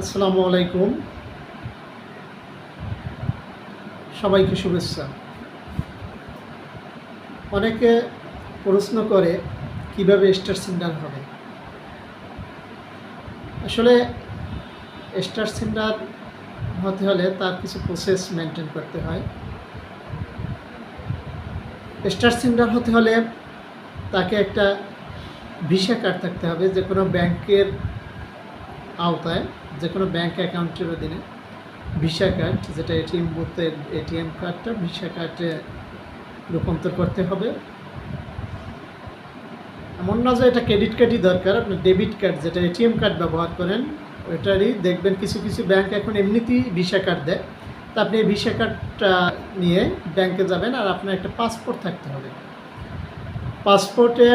আসসালামু আলাইকুম। সবাইকে শুভেচ্ছা। অনেকে প্রশ্ন করে, কীভাবে স্টার সিন্ডার হবে? আসলে স্টার সিন্ডার হতে হলে তার কিছু প্রসেস মেনটেন করতে হয়। স্টার সিন্ডার হতে হলে তাকে একটা ভিসা কার্ড থাকতে হবে যে কোনো ব্যাংকের আওতায় যে কোনো ব্যাংক অ্যাকাউন্টের অধীনে ভিসা কার্ড যেটা এটিএম বুথের এটিএম কার্ডটা ভিসা কার্ডে রূপান্তর করতে হবে। এমন না যে এটা ক্রেডিট কার্ডই দরকার আপনার ডেবিট কার্ড যেটা এটিএম কার্ড ব্যবহার করেন ওইটারই দেখবেন কিছু কিছু ব্যাংক এখন এমনিতেই ভিসা কার্ড দেয়। তা আপনি এই ভিসা কার্ডটা নিয়ে ব্যাংকে যাবেন আর আপনার একটা পাসপোর্ট থাকতে হবে। পাসপোর্টে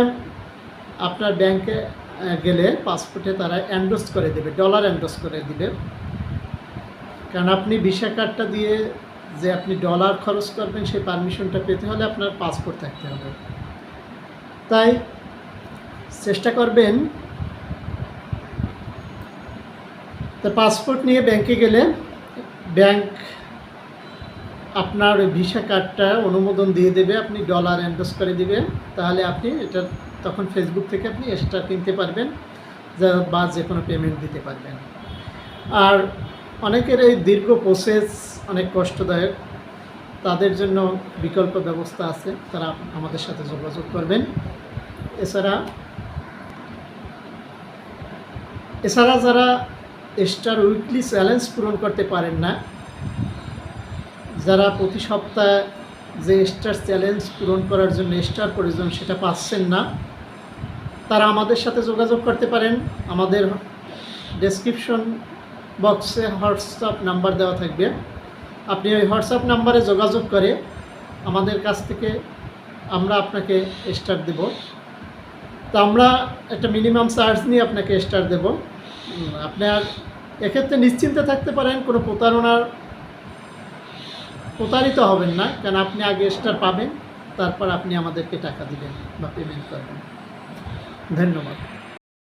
আপনার ব্যাংকে গেলে পাসপোর্টে তারা অ্যান্ডোস করে দেবে ডলার অ্যান্ডোস করে দিবে। কারণ আপনি ভিসা কার্ডটা দিয়ে যে আপনি ডলার খরচ করবেন, সেই পারমিশনটা পেতে হলে আপনার পাসপোর্ট থাকতে হবে। তাই চেষ্টা করবেন তা পাসপোর্ট নিয়ে ব্যাংকে গেলে ব্যাংক আপনার ভিসা কার্ডটা অনুমোদন দিয়ে দেবে, আপনি ডলার অ্যান্ডোস করে দিবেন। তাহলে আপনি এটা তখন ফেসবুক থেকে আপনি এক্সট্রা কিনতে পারবেন, যা- বা যে কোনো পেমেন্ট দিতে পারবেন। আর অনেকের এই দীর্ঘ প্রসেস অনেক কষ্টদায়ক। তাদের জন্য বিকল্প ব্যবস্থা আছে, তারা আমাদের সাথে যোগাযোগ করবেন। এছাড়া এছাড়া যারা স্টার উইকলি চ্যালেঞ্জ পূরণ করতে পারেন না, যারা প্রতি সপ্তাহে যে স্টার চ্যালেঞ্জ পূরণ করার জন্য স্টার প্রয়োজন সেটা পাচ্ছেন না তারা আমাদের সাথে যোগাযোগ করতে পারেন। আমাদের ডেসক্রিপশন বক্সে হোয়াটসঅ্যাপ নাম্বার দেওয়া থাকবে। আপনি ওই হোয়াটসঅ্যাপ নাম্বারে যোগাযোগ করে আমাদের কাছ থেকে আমরা আপনাকে স্টার দেব। তো আমরা একটা মিনিমাম চার্জ নিয়ে আপনাকে স্টার দেব। আপনার এক্ষেত্রে নিশ্চিন্তে থাকতে পারেন, কোনো প্রতারণার প্রতারিত হবেন না। কারণ আপনি আগে স্টার পাবেন, তারপর আপনি আমাদেরকে টাকা দিবেন বা পেমেন্ট করবেন। ধন্যবাদ